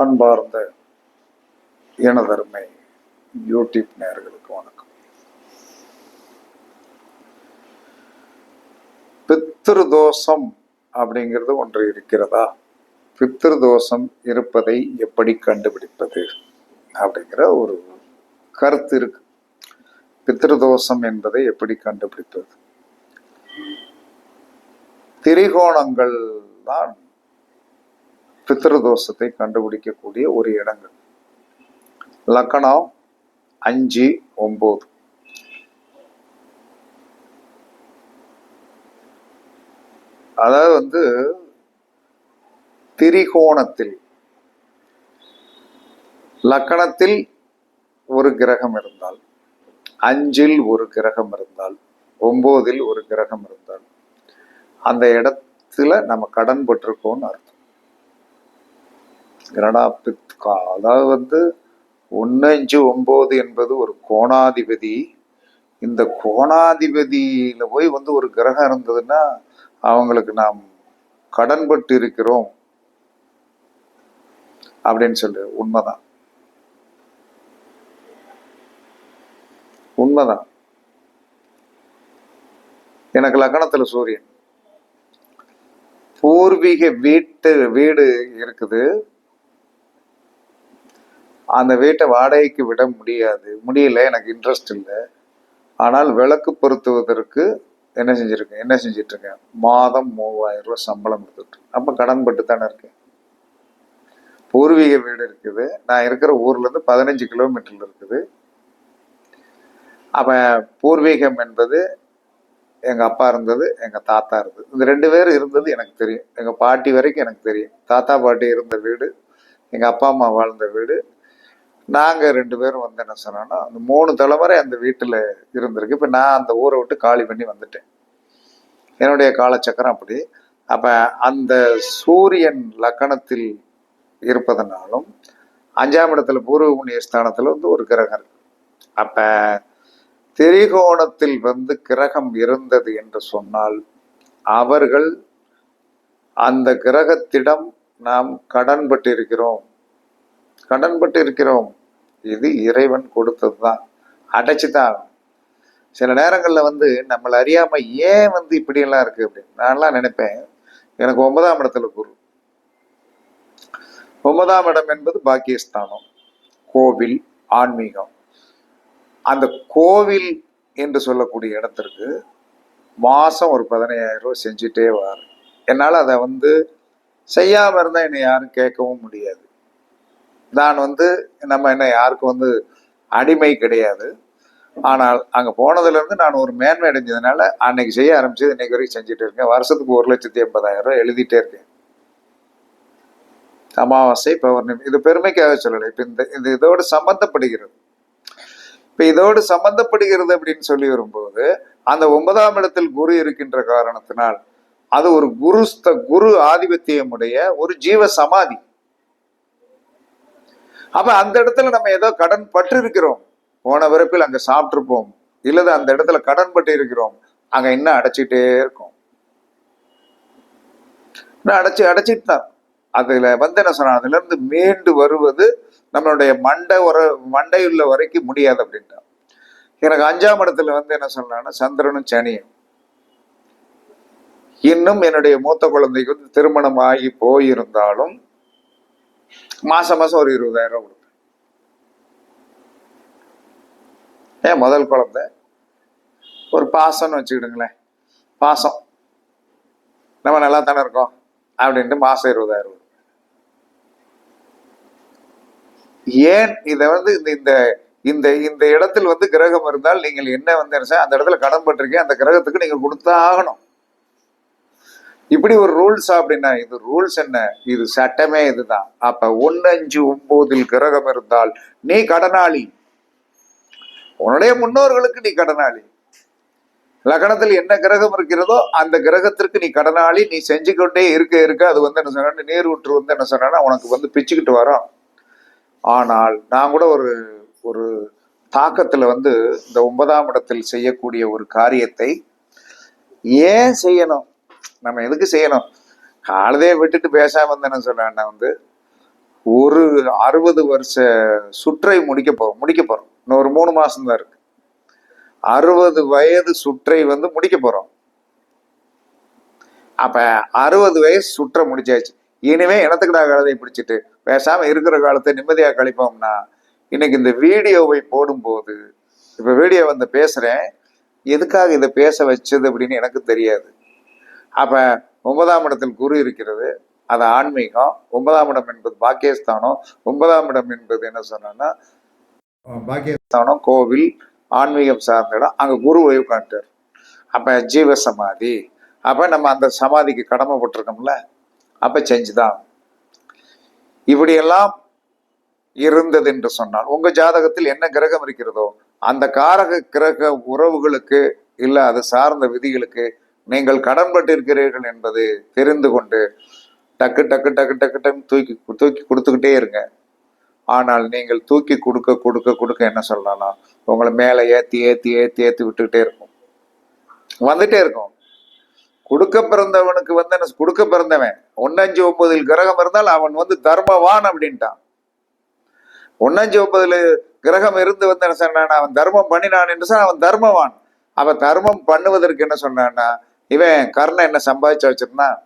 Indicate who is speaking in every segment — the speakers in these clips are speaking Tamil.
Speaker 1: அன்பார்ந்த இனதருமை யூடியூப் நேர்களுக்கு வணக்கம். பித்திருதோஷம் அப்படிங்கிறது ஒன்று இருக்கிறதா? பித்திருதோஷம் இருப்பதை எப்படி கண்டுபிடிப்பது? அப்படிங்கிற ஒரு கருத்து இருக்கு. பித்திருதோஷம் என்பதை எப்படி கண்டுபிடிப்பது? திரிகோணங்கள் தான் பித்திருதோஷத்தை கண்டுபிடிக்கக்கூடிய ஒரு இடங்கள். லக்கணம் அஞ்சு ஒம்பது. அதாவது வந்து திரிகோணத்தில் லக்கணத்தில் ஒரு கிரகம் இருந்தால் அஞ்சில் ஒரு கிரகம் இருந்தால் ஒம்போதில் ஒரு கிரகம் இருந்தால் அந்த இடத்துல நம்ம கடன் பட்டிருக்கோம்னு அர்த்தம். கிரணாபித் பித்கா அதாவது வந்து ஒன்று அஞ்சு ஒம்பது என்பது ஒரு கோணாதிபதி. இந்த கோணாதிபதியில் போய் வந்து ஒரு கிரகம் இருந்ததுன்னா அவங்களுக்கு நாம் கடன்பட்டு இருக்கிறோம். அப்படின்னு சொல்லு உண்மைதான். உண்மைதான். எனக்கு லக்கணத்துல சூரியன். பூர்வீக வீட்டு வீடு இருக்குது. அந்த வீட்டை வாடகைக்கு விட முடியாது. முடியல எனக்கு இன்ட்ரெஸ்ட் இல்லை. ஆனால் விளக்கு பொருத்துவதற்கு என்ன செஞ்சுருக்கேன்? என்ன செஞ்சிட்ருக்கேன்? மாதம் மூவாயிரம் ரூபாய் சம்பளம் கொடுத்துட்டு அப்போ கடன் பட்டு தானே இருக்கேன். பூர்வீக வீடு இருக்குது. நான் இருக்கிற ஊர்லேருந்து பதினஞ்சு கிலோமீட்டரில் இருக்குது. அப்போ பூர்வீகம் என்பது எங்கள் அப்பா இருந்தது எங்கள் தாத்தா இருந்தது. இந்த ரெண்டு பேரும் இருந்தது எனக்கு தெரியும். எங்கள் பாட்டி வரைக்கும் எனக்கு தெரியும். தாத்தா பாட்டி இருந்த வீடு எங்கள் அப்பா அம்மா வாழ்ந்த வீடு நாங்கள் ரெண்டு பேரும் வந்து என்ன சொன்னோம்னா அந்த மூணு தலைமுறை அந்த வீட்டில் இருந்திருக்கு. இப்போ நான் அந்த ஊரை விட்டு காலி பண்ணி வந்துட்டேன். என்னுடைய காலச்சக்கரம் அப்படி. அப்போ அந்த சூரியன் லக்கணத்தில் இருப்பதனாலும் அஞ்சாம் இடத்துல பூர்வ புண்ணிய வந்து ஒரு கிரகம் இருக்கு. அப்போ திரிகோணத்தில் வந்து கிரகம் இருந்தது என்று சொன்னால் அவர்கள் அந்த கிரகத்திடம் நாம் கடன்பட்டிருக்கிறோம். கடன்பட்டு இருக்கிறோம். இது இறைவன் கொடுத்தது தான் அடைச்சி தான் சில நேரங்களில் வந்து நம்மளை அறியாமல் ஏன் வந்து இப்படியெல்லாம் இருக்கு அப்படின்னு? நான்லாம் நினைப்பேன். எனக்கு ஒன்பதாம் இடத்துல குரு. ஒன்பதாம் இடம் என்பது பாக்கியஸ்தானம். கோவில் ஆன்மீகம். அந்த கோவில் என்று சொல்லக்கூடிய இடத்திற்கு மாதம் ஒரு பதினையாயிரம் ரூபாய் செஞ்சுட்டே வர என்னால் அதை வந்து செய்யாமல் இருந்தால் என்னை யாரும் கேட்கவும் முடியாது. நான் வந்து நம்ம என்ன யாருக்கும் வந்து அடிமை கிடையாது. ஆனால் அங்கே போனதுலேருந்து நான் ஒரு மேன்மை அடைஞ்சதுனால அன்னைக்கு செய்ய ஆரம்பிச்சது இன்னைக்கு வரைக்கும் செஞ்சுட்டு இருக்கேன். வருஷத்துக்கு ஒரு லட்சத்தி எண்பதாயிரம் ரூபாய் எழுதிட்டே இருக்கேன். அமாவாசை பௌர்ணமி இது பெருமைக்காக சொல்லலை. இப்போ இந்த இது இதோடு சம்பந்தப்படுகிறது. இப்போ இதோடு சம்பந்தப்படுகிறது அப்படின்னு சொல்லி வரும்போது அந்த ஒன்பதாம் இடத்தில் குரு இருக்கின்ற காரணத்தினால் அது ஒரு குருஸ்த குரு ஆதிபத்தியமுடைய ஒரு ஜீவ சமாதி. அப்ப அந்த இடத்துல நம்ம ஏதோ கடன் பற்று இருக்கிறோம் போன பிறப்பில் அங்க சாப்பிட்டிருப்போம். இல்லது அந்த இடத்துல கடன் பட்டு இருக்கிறோம் அங்க இன்னும் அடைச்சிட்டே இருக்கும். இன்னும் அடைச்சு அடைச்சிட்டு தான். அதுல வந்து என்ன சொன்னா அதுல இருந்து மீண்டு வருவது நம்மளுடைய மண்டை உர மண்டையுள்ள வரைக்கும் முடியாது அப்படின்ட்டான். எனக்கு அஞ்சாம் இடத்துல வந்து என்ன சொன்னான்னா சந்திரனும் சனியும். இன்னும் என்னுடைய மூத்த குழந்தைக்கு வந்து திருமணம் ஆகி போயிருந்தாலும் மாசம் மாசம் ஒரு இருபதாயிரம் ரூபா கொடுப்பேன். ஏன் முதல் குழந்த? ஒரு பாசம்னு வச்சுக்கிடுங்களேன். பாசம். நம்ம நல்லா தானே இருக்கோம் அப்படின்ட்டு மாசம் இருபதாயிரம் ரூபா ஏன் இதை வந்து இந்த இந்த இந்த இந்த இடத்தில் வந்து கிரகம் இருந்தால் நீங்கள் என்ன வந்து அந்த இடத்துல கடன் பட்டிருக்கீங்க அந்த கிரகத்துக்கு நீங்கள் கொடுத்தா ஆகணும். இப்படி ஒரு ரூல்ஸ் அப்படின்னா இது ரூல்ஸ் என்ன? இது சட்டமே இதுதான். அப்ப ஒன்னு அஞ்சு ஒன்பதில் கிரகம் இருந்தால் நீ கடனாளி. உன்னுடைய முன்னோர்களுக்கு நீ கடனாளி. லக்னத்தில் என்ன கிரகம் இருக்கிறதோ அந்த கிரகத்திற்கு நீ கடனாளி. நீ செஞ்சு கொண்டே இருக்க இருக்க அது வந்து என்ன சொன்னா நேர் ஊற்று வந்து என்ன சொன்னா உனக்கு வந்து பிச்சுக்கிட்டு வரோம். ஆனால் நான் கூட ஒரு ஒரு தாக்கத்துல வந்து இந்த ஒன்பதாம் இடத்தில் செய்யக்கூடிய ஒரு காரியத்தை ஏன் செய்யணும்? நம்ம எதுக்கு செய்யணும்? காலதே விட்டுட்டு பேசாம இருந்தேன்னு சொல்றேன் நான் வந்து. ஒரு அறுபது வருஷ சுற்றை முடிக்க போறோம் முடிக்க போறோம். இன்னும் ஒரு மூணு மாசம் தான் இருக்கு. அறுபது வயது சுற்றை வந்து முடிக்க போறோம். அப்ப அறுபது வயசு சுற்ற முடிச்சாச்சு. இனிமே இனத்துக்கு காலத்தை பிடிச்சிட்டு பேசாம இருக்கிற காலத்தை நிம்மதியா கழிப்போம்னா இன்னைக்கு இந்த வீடியோவை போடும்போது இப்ப வீடியோ வந்து பேசுறேன். எதுக்காக இதை பேச வச்சது அப்படின்னு எனக்கு தெரியாது. அப்ப ஒன்பதாம் இடத்தில் குரு இருக்கிறது அது ஆன்மீகம். ஒன்பதாம் இடம் என்பது பாக்கியஸ்தானம். ஒன்பதாம் இடம் என்பது என்ன சொன்னா பாக்கியஸ்தானம். கோவில் ஆன்மீகம் சார்ந்த இடம். அங்க குரு உட்காந்துட்டார் அப்ப ஜீவ சமாதி அப்ப நம்ம அந்த சமாதிக்கு கடமைப்பட்டிருக்கோம்ல அப்ப செஞ்சுதான். இப்படியெல்லாம் இருந்தது என்று சொன்னால் உங்க ஜாதகத்தில் என்ன கிரகம் இருக்கிறதோ அந்த காரக கிரக உறவுகளுக்கு இல்ல அது சார்ந்த விதிகளுக்கு நீங்கள் கடன்பட்டிருக்கிறீர்கள் என்பது தெரிந்து கொண்டு டக்கு டக்கு டக்கு டக்கு டக்கு தூக்கி தூக்கி கொடுத்துக்கிட்டே இருங்க. ஆனால் நீங்கள் தூக்கி கொடுக்க கொடுக்க கொடுக்க என்ன சொல்லலாம் உங்களை மேலே ஏத்தி ஏத்தி ஏத்தி ஏற்றி விட்டுக்கிட்டே இருக்கும். வந்துட்டே இருக்கும். கொடுக்க பிறந்தவனுக்கு வந்து என்ன கொடுக்க பிறந்தவன். ஒன்னஞ்சு ஒன்பதில் கிரகம் இருந்தால் அவன் வந்து தர்மவான் அப்படின்ட்டான். ஒன்னஞ்சு ஒன்பதுல கிரகம் இருந்து வந்து என்ன சொன்னான் அவன் தர்மம் பண்ணினான் என்று சொன்னா அவன் தர்மவான். அவன் தர்மம் பண்ணுவதற்கு என்ன சொன்னான்னா இவன் கர்ணன் என்ன சம்பாதிச்சு வச்சிருந்தான்?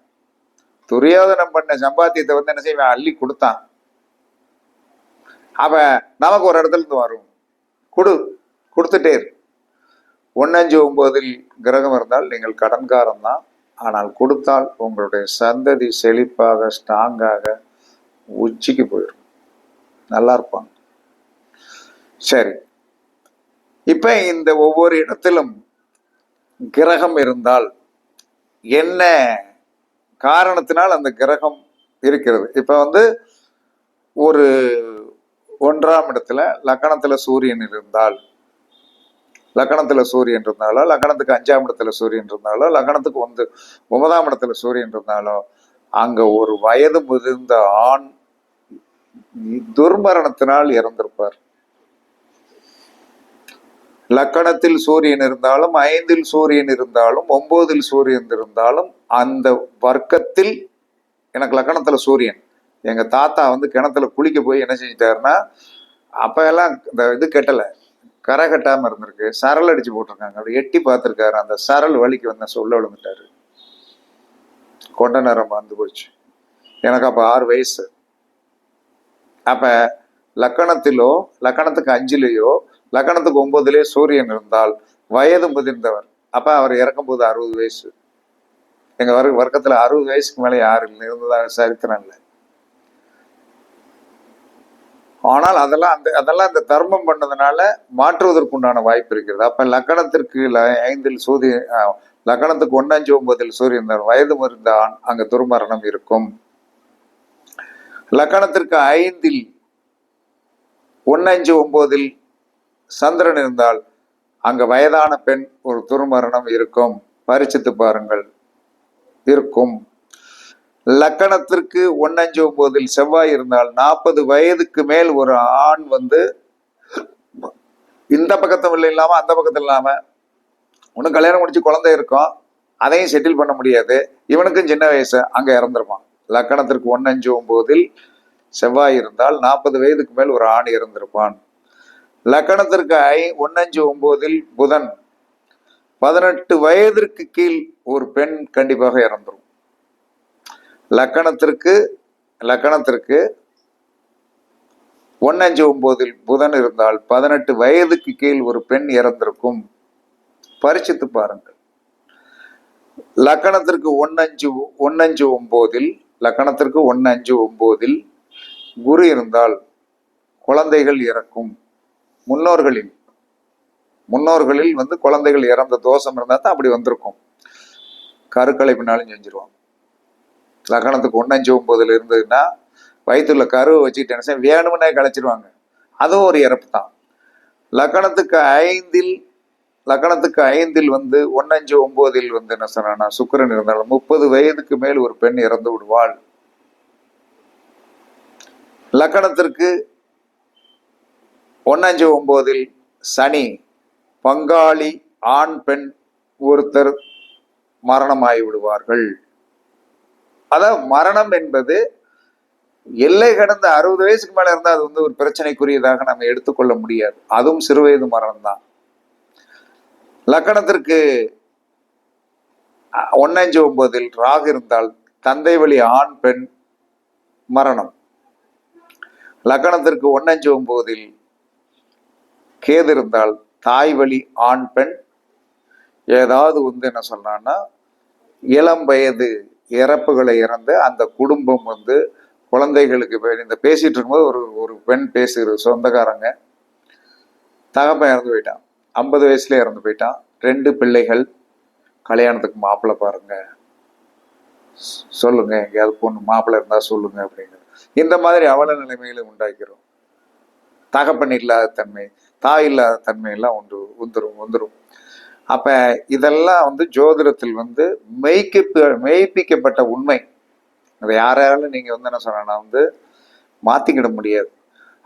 Speaker 1: துரியோதனம் பண்ண சம்பாத்தியத்தை வந்து என்ன செய்வான்? அள்ளி கொடுத்தான். அவன் நமக்கு ஒரு இடத்துல இருந்து வரும். கொடு கொடுத்துட்டே ஒன்னஞ்சு ஒன்பதில் கிரகம் இருந்தால் நீங்கள் கடன்காரன் தான். ஆனால் கொடுத்தால் உங்களுடைய சந்ததி செழிப்பாக ஸ்ட்ராங்காக உச்சிக்கு போயிடும். நல்லா இருப்பாங்க. சரி. இப்ப இந்த ஒவ்வொரு இடத்திலும் கிரகம் இருந்தால் என்ன காரணத்தினால் அந்த கிரகம் இருக்கிறது? இப்போ வந்து ஒரு ஒன்றாம் இடத்துல லக்கணத்தில் சூரியன் இருந்தால் லக்கணத்தில் சூரியன் இருந்தாலோ லக்கணத்துக்கு அஞ்சாம் இடத்துல சூரியன் இருந்தாலோ லக்கணத்துக்கு வந்து ஒன்பதாம் இடத்துல சூரியன் இருந்தாலோ அங்கே ஒரு வயது முதிர்ந்த ஆண் துர்மரணத்தினால் இறந்திருப்பார். லக்கணத்தில் சூரியன் இருந்தாலும் ஐந்தில் சூரியன் இருந்தாலும் ஒம்போதில் சூரியன் இருந்தாலும் அந்த வர்க்கத்தில் எனக்கு லக்கணத்தில் சூரியன். எங்கள் தாத்தா வந்து கிணத்துல குளிக்க போய் என்ன செஞ்சிட்டாருன்னா அப்போ எல்லாம் இந்த இது கெட்டலை. கரை கட்டாமல் இருந்திருக்கு. சரல் அடித்து போட்டிருக்காங்க. அப்படி எட்டி பார்த்துருக்காரு. அந்த சரல் வலிக்கு வந்த சொல்ல விழுந்துட்டாரு. கொண்ட நேரம் வந்து போச்சு. எனக்கு அப்போ ஆறு வயசு. அப்போ லக்கணத்திலோ லக்கணத்துக்கு அஞ்சுலேயோ லக்கணத்துக்கு ஒன்பதுலேயோ சூரியன் இருந்தால் வயது முதிர்ந்தவர். அப்ப அவர் இறக்கும்போது அறுபது வயசு. எங்க வர்க்க வர்க்கத்துல அறுபது வயசுக்கு மேலே யாரும் இல்லை. இருந்ததாக சரித்திரம் இல்லை. ஆனால் அதெல்லாம் அந்த அதெல்லாம் அந்த தர்மம் பண்ணதுனால மாற்றுவதற்குண்டான வாய்ப்பு இருக்கிறது. அப்ப லக்கணத்திற்கு ல- ஐந்தில் சூரியன் லக்கணத்துக்கு ஒன்னஞ்சு ஒன்பதில் சூரியன் வயது முறிந்த ஆண் அங்க துர்மரணம் இருக்கும். லக்கணத்திற்கு ஐந்தில் ஒன்னஞ்சு ஒன்பதில் சந்திரன் இருந்தால் அங்க வயதான பெண் ஒரு துர்மரணம் இருக்கும். பரிசித்து பாருங்கள். இருக்கும். லக்கணத்திற்கு ஒன்னஞ்சு ஒன்பதில் செவ்வாய் இருந்தால் நாற்பது வயதுக்கு மேல் ஒரு ஆண் வந்து இந்த பக்கத்துல இல்லாம அந்த பக்கத்தில் இல்லாம ஒன்னும் கல்யாணம் முடிச்சு குழந்தை இருக்கும். அதையும் செட்டில் பண்ண முடியாது. இவனுக்கும் சின்ன வயசு அங்க இறந்துருப்பான். லக்கணத்திற்கு ஒன்னஞ்சு ஒன்பதில் செவ்வாய் இருந்தால் நாற்பது வயதுக்கு மேல் ஒரு ஆண் இறந்திருப்பான். லக்கணத்திற்கு ஐ ஒன்னஞ்சு ஒன்பதில் புதன். பதினெட்டு வயதிற்கு கீழ் ஒரு பெண் கண்டிப்பாக இறந்துரும். லக்கணத்திற்கு லக்கணத்திற்கு ஒன்னஞ்சு ஒன்பதில் புதன் இருந்தால் பதினெட்டு வயதுக்கு கீழ் ஒரு பெண் இறந்திருக்கும். பரிசித்து பாருங்கள். லக்கணத்திற்கு ஒன்னஞ்சு ஒன்னஞ்சு ஒன்பதில் லக்கணத்திற்கு ஒன்னஞ்சு ஒன்பதில் குரு இருந்தால் குழந்தைகள் இறக்கும். முன்னோர்களில் முன்னோர்களில் வந்து குழந்தைகள் இறந்த தோஷம் இருந்தால் தான் அப்படி வந்திருக்கும். கருக்களை பின்னாலும் செஞ்சிருவாங்க. லக்கணத்துக்கு ஒன்னஞ்சு ஒன்பதுல இருந்ததுன்னா வயிற்றுல கருவை வச்சுக்கிட்டு என்ன செய்ய வேணும்னே கழிச்சிருவாங்க அதுவும் ஒரு இறப்பு தான். லக்கணத்துக்கு ஐந்தில் லக்கணத்துக்கு ஐந்தில் வந்து ஒன்னஞ்சு ஒன்பதில் வந்து என்ன சொன்னா சுக்கிரன் இருந்தாலும் முப்பது வயதுக்கு மேல் ஒரு பெண் இறந்து விடுவாள். லக்கணத்திற்கு ஒன்னஞ்சு ஒம்போதில் சனி பங்காளி ஆண் பெண் ஒருத்தர் மரணமாகி விடுவார்கள். அதான் மரணம் என்பது எல்லை கடந்த அறுபது வயசுக்கு மேலே இருந்தால் அது வந்து ஒரு பிரச்சனைக்குரியதாக நம்ம எடுத்துக்கொள்ள முடியாது. அதுவும் சிறுவயது மரணம் தான் லக்கணத்திற்கு ஒன்னஞ்சு ஒன்பதில் ராகு இருந்தால் தந்தை வழி ஆண் பெண் மரணம். லக்கணத்திற்கு ஒன்னஞ்சு ஒன்பதில் கேது இருந்தால் தாய் வழி ஆண் பெண். ஏதாவது வந்து என்ன சொன்னான்னா இளம் வயது இறப்புகளை இறந்து அந்த குடும்பம் வந்து குழந்தைகளுக்கு இந்த பேசிட்டு இருக்கும்போது ஒரு ஒரு பெண் பேசுகிற சொந்தக்காரங்க தகப்பன் இறந்து போயிட்டான். ஐம்பது வயசுல இறந்து போயிட்டான். ரெண்டு பிள்ளைகள். கல்யாணத்துக்கு மாப்பிள்ளை பாருங்க. சொல்லுங்க எங்கேயாவது பொண்ணு மாப்பிள்ளை இருந்தா சொல்லுங்க அப்படிங்கிறது. இந்த மாதிரி அவல நிலைமைகளை உண்டாக்கிறோம். தகப்பன் இல்லாத தன்மை. தாய் இல்லாத ஒன்று வந்துடும் உண்டு வந்துரும் இதெல்லாம் வந்து ஜோதிடத்தில் வந்து மெய்க்கு மெய்ப்பிக்கப்பட்ட உண்மை. அதை யாராலும் நீங்கள் வந்து என்ன சொன்னா வந்து மாற்றிக்கிட முடியாது.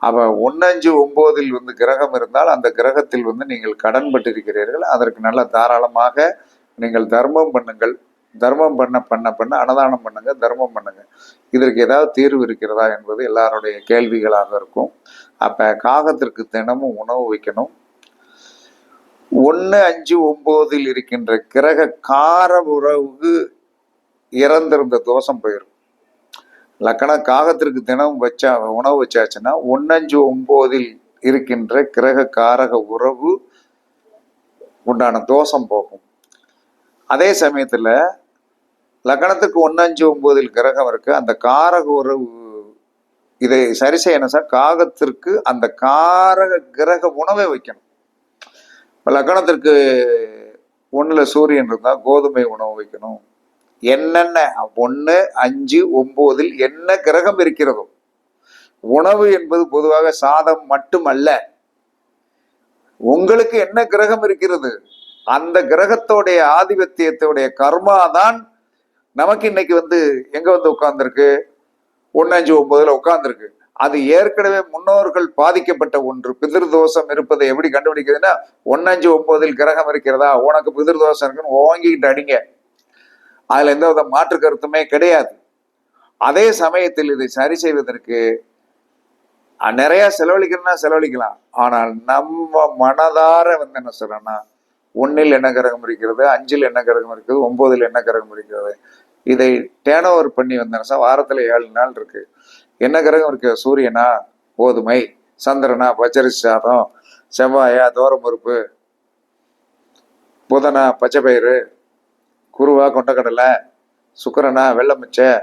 Speaker 1: அப்போ ஒன்னஞ்சு ஒம்போதில் வந்து கிரகம் இருந்தால் அந்த கிரகத்தில் வந்து நீங்கள் கடன்பட்டிருக்கிறீர்கள். அதற்கு நல்ல தாராளமாக நீங்கள் தர்மம் பண்ணுங்கள். தர்மம் பண்ண பண்ண பண்ண அன்னதானம் பண்ணுங்க தர்மம் பண்ணுங்க. இதற்கு ஏதாவது தீர்வு இருக்கிறதா என்பது எல்லாருடைய கேள்விகளாக இருக்கும். அப்ப காகத்திற்கு தினமும் உணவு வைக்கணும். ஒன்று அஞ்சு ஒம்போதில் இருக்கின்ற கிரக கார உறவுக்கு இறந்திருந்த தோஷம் போயிடும் லக்கணம் காகத்திற்கு தினம் வச்சா உணவு வச்சாச்சுன்னா ஒன்னஞ்சு ஒம்போதில் இருக்கின்ற கிரக காரக உறவு உண்டான தோஷம் போகும். அதே சமயத்தில் லக்கணத்துக்கு ஒன்னஞ்சு ஒன்பதில் கிரகம் இருக்கு. அந்த காரக உறவு இதை சரி செய்யணும் சார். காகத்திற்கு அந்த காரக கிரக உணவை வைக்கணும். இப்போ லக்கணத்திற்கு ஒண்ணுல சூரியன் இருந்தால் கோதுமை உணவு வைக்கணும். என்னென்ன? ஒன்று அஞ்சு ஒம்போதில் என்ன கிரகம் இருக்கிறதோ. உணவு என்பது பொதுவாக சாதம் மட்டுமல்ல. உங்களுக்கு என்ன கிரகம் இருக்கிறது? அந்த கிரகத்தோடைய ஆதிபத்தியத்தோடைய கர்மா தான் நமக்கு இன்னைக்கு வந்து எங்க வந்து உட்கார்ந்துருக்கு? ஒன்னு அஞ்சு ஒன்பதுல உட்கார்ந்துருக்கு. அது ஏற்கனவே முன்னோர்கள் பாதிக்கப்பட்ட ஒன்று. பிதிர்தோஷம் இருப்பதை எப்படி கண்டுபிடிக்கிறதுன்னா ஒன்னு அஞ்சு ஒன்பதில் கிரகம் இருக்கிறதா? உனக்கு பிதிர்தோஷம் இருக்குன்னு ஓங்கிக்கிட்டு அடிங்க. அதுல எந்த வித மாற்று கருத்துமே கிடையாது. அதே சமயத்தில் இதை சரி செய்வதற்கு நிறைய செலவழிக்கணும்னா செலவழிக்கலாம். ஆனால் நம்ம மனதார வந்து என்ன சொல்றேன்னா ஒன்னில் என்ன கிரகம் இருக்கிறது? அஞ்சில் என்ன கிரகம் இருக்குது ஒன்பதில் என்ன கிரகம் இருக்கிறது? இதை டேன் ஓவர் பண்ணி வந்தால் வாரத்தில் ஏழு நாள் இருக்கு. என்ன கிரகம் இருக்கு? சூரியனா? கோதுமை. சந்திரனா? பச்சரிசி சாதம் செவ்வாயா தோரம்பருப்பு புதனா? பச்சைப்பயிறு. குருவா? கொண்டக்கடலை. சுக்கரனா? வெள்ளமிச்சை.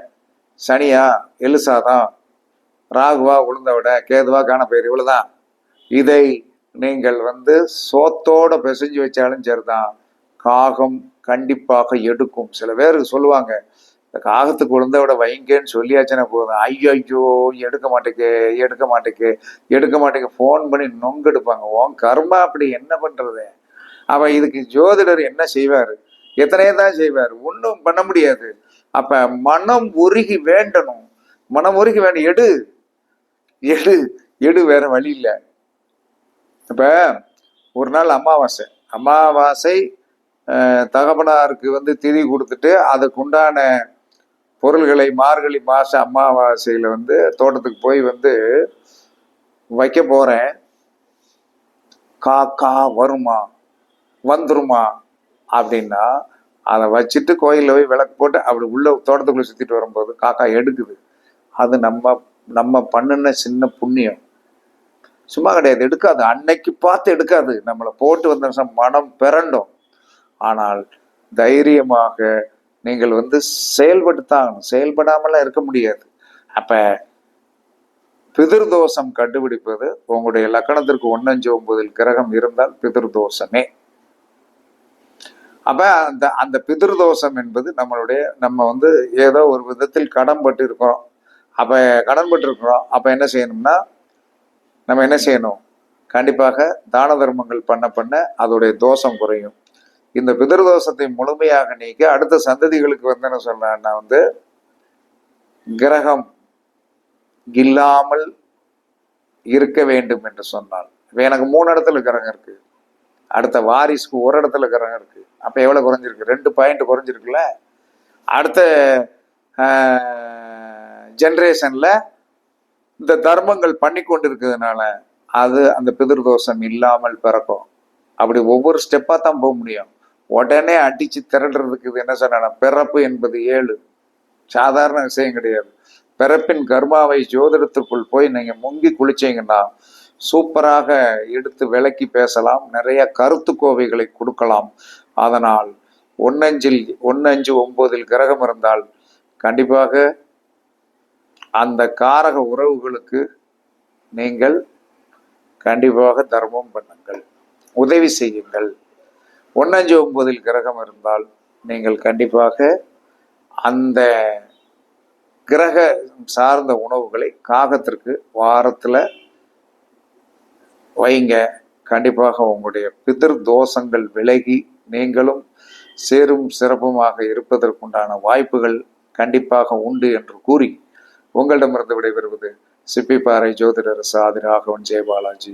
Speaker 1: சனியா? எள்ளு சாதம். ராகுவா? உளுந்த விட. கேதுவா? காணப்பயிறு. இவ்வளோதான் இதை நீங்கள் வந்து சோத்தோட பிசைஞ்சு வச்சாலும் சரிதான். காகம் கண்டிப்பாக எடுக்கும். சில பேர் சொல்லுவாங்க இந்த காகத்துக்கு உளுந்த விட வைங்கன்னு சொல்லியாச்சுன்னா போதும். ஐயோ ஐயோ எடுக்க மாட்டேக்கு எடுக்க மாட்டேக்கு எடுக்க மாட்டேக்கு. ஃபோன் பண்ணி நொங்கெடுப்பாங்க உன் கர்மா அப்படி என்ன பண்ணுறது அவன் இதுக்கு ஜோதிடர் என்ன செய்வார்? எத்தனையோ தான் செய்வார். ஒன்றும் பண்ண முடியாது. அப்போ மனம் உருகி வேண்டணும். மனம் உருகி வேண்டும் எடு. எடு. எடு வேற வழி இல்லை. இப்போ ஒரு நாள் அமாவாசை. அமாவாசை தகப்பனாருக்கு வந்து திதி கொடுத்துட்டு அதுக்குண்டான பொருள்களை மார்கழி மாதம் அமாவாசையில் வந்து தோட்டத்துக்கு போய் வந்து வைக்க போகிறேன் காக்கா வருமா? வந்துருமா? அப்படின்னா அதை வச்சுட்டு கோயிலில் போய் விளக்கு போட்டு அப்படி உள்ள தோட்டத்துக்குள்ளே சுற்றிட்டு வரும்போது காக்கா எடுக்குது. அது நம்ம நம்ம பண்ணுன சின்ன புண்ணியம். சும்மா கிடையாது எடுக்காது. அன்னைக்கு பார்த்து எடுக்காது. நம்மளை போட்டு வந்த மனம் பிறண்டும். ஆனால் தைரியமாக நீங்கள் வந்து செயல்பட்டுத்தான் ஆகணும் செயல்படாமலாம் இருக்க முடியாது. அப்போ பிதிர்தோஷம் கண்டுபிடிப்பது உங்களுடைய லக்கணத்திற்கு ஒன்னஞ்சு ஒன்பதில் கிரகம் இருந்தால் பிதிர்தோஷமே. அப்ப அந்த அந்த பிதிர்தோஷம் என்பது நம்மளுடைய நம்ம வந்து ஏதோ ஒரு விதத்தில் கடன்பட்டு இருக்கிறோம் அப்ப கடன்பட்டு இருக்கிறோம் அப்ப என்ன செய்யணும்னா நம்ம என்ன செய்யணும்? கண்டிப்பாக தான தர்மங்கள் பண்ண பண்ண அதோடைய தோஷம் குறையும். இந்த பிதர்தோஷத்தை முழுமையாக நீக்க அடுத்த சந்ததிகளுக்கு வந்து என்ன சொல்றேன்னா வந்து கிரகம் இல்லாமல் இருக்க வேண்டும் என்று சொன்னால் இப்போ எனக்கு மூணு இடத்துல கிரகம் இருக்கு. அடுத்த வாரிசுக்கு ஒரு இடத்துல கிரகம் இருக்கு. அப்போ எவ்வளோ குறைஞ்சிருக்கு? ரெண்டு பாயிண்ட் குறைஞ்சிருக்குல்ல? அடுத்த ஜென்ரேஷனில் இந்த தர்மங்கள் பண்ணி கொண்டிருக்கிறதுனால அது அந்த பிதிர்தோஷம் இல்லாமல் பிறக்கும். அப்படி ஒவ்வொரு ஸ்டெப்பாக தான் போக முடியும். உடனே அடிச்சு திரடுறதுக்கு இது என்ன சொன்னா பிறப்பு என்பது ஏழு. சாதாரண விஷயம் கிடையாது. பிறப்பின் கர்மாவை ஜோதிடத்திற்குள் போய் நீங்கள் முங்கி குளிச்சீங்கன்னா சூப்பராக எடுத்து விளக்கி பேசலாம் நிறைய கருத்து கோவைகளை கொடுக்கலாம். அதனால் ஒன்னஞ்சில் ஒன்னஞ்சு ஒன்பதில் கிரகம் இருந்தால் கண்டிப்பாக அந்த காரக உறவுகளுக்கு நீங்கள் கண்டிப்பாக தர்மம் பண்ணுங்கள். உதவி செய்யுங்கள். ஒன்னஞ்சு ஒன்பதில் கிரகம் இருந்தால் நீங்கள் கண்டிப்பாக அந்த கிரக சார்ந்த உணவுகளை காகத்திற்கு வாரத்தில் வைங்க. கண்டிப்பாக உங்களுடைய பிதிர் தோஷங்கள் விலகி நீங்களும் சேரும் சிறப்புமாக இருப்பதற்குண்டான வாய்ப்புகள் கண்டிப்பாக உண்டு என்று கூறி உங்களிடமிருந்து விடைபெறுவது சிப்பிப்பாறை ஜோதிடர் சாதி ராகவன் ஜெயபாலாஜி.